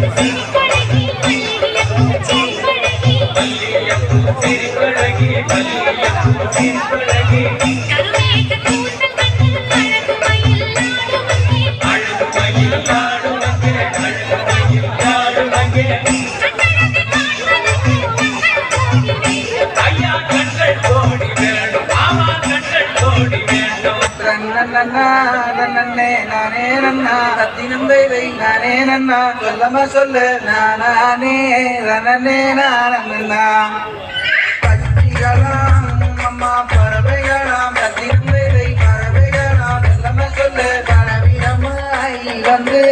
Thank you. வேண்டும் நானே நன்னா, ரத்தினம் தேவை நானே நன்னா, சொல்லமா சொல்லு நானே நன்னே நானண்ணா பட்சிகளாம் அம்மா பறவைகளாம். ரத்தினம் தேவை பறவைகளாம். சொல்லமா சொல்லு பறவிடமாய் வந்து